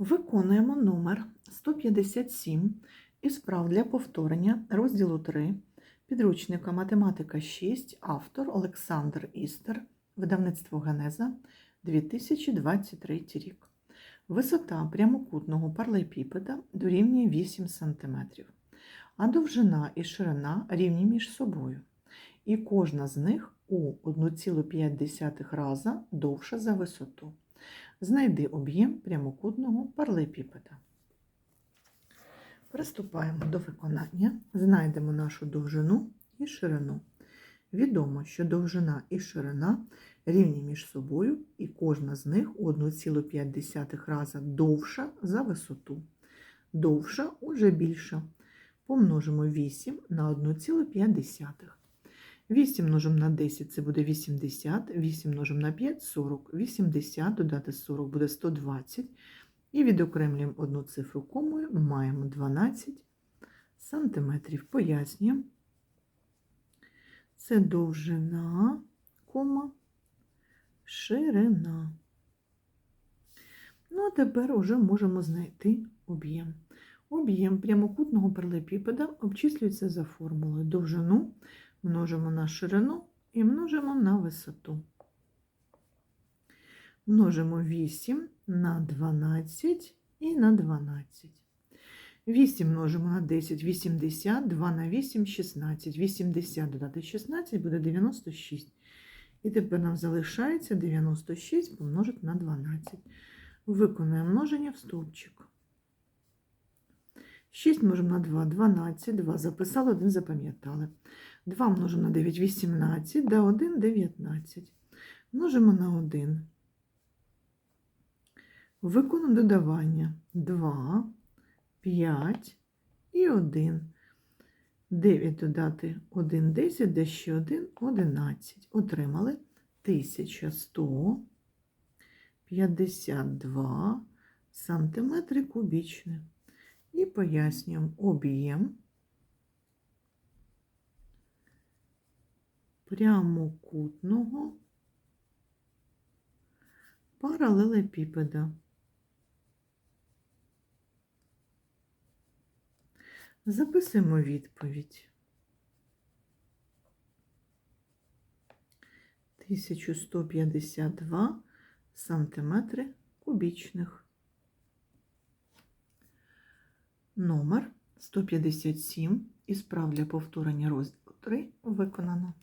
Виконуємо номер 157 із справ для повторення розділу 3 підручника Математика 6, автор Олександр Істер, видавництво Генеза 2023 рік. Висота прямокутного паралепіпеда дорівнює 8 см, а довжина і ширина рівні між собою. І кожна з них у 1,5 раза довша за висоту. Знайди об'єм прямокутного паралепіпеда. Приступаємо до виконання. Знайдемо нашу довжину і ширину. Відомо, що довжина і ширина рівні між собою, і кожна з них у 1,5 раза довша за висоту. Довша уже більша. Помножимо 8 на 1,5. 8 множимо на 10 це буде 80, 8 множимо на 5 40, 80 додати 40 буде 120. І відокремлюємо одну цифру комою, маємо 12 сантиметрів. Пояснюємо. Це довжина, кома, ширина. Ну, а тепер уже можемо знайти об'єм. Об'єм прямокутного паралепіпеда обчислюється за формулою довжину множимо на ширину і множимо на висоту. Множимо 8 на 12 і на 12. 8 множимо на 10, 80, 2 на 8, 16. 80 додати 16 буде 96. І тепер нам залишається 96 помножити на 12. Виконуємо множення в стовпчик. 6 множимо на 2, 12, 2 записали, 1 запам'ятали. 2 множимо на 9, 18, да 1, 19. Множимо на 1. Виконуємо додавання 2, 5 і 1. 9 додати 1, 10, де ще 1, 11. Отримали 1152 сантиметри кубічні. І пояснюємо об'єм прямокутного паралелепіпеда. Записуємо відповідь. 1152 сантиметри кубічних. Номер 157 із прав для повторення розділу 3 виконано.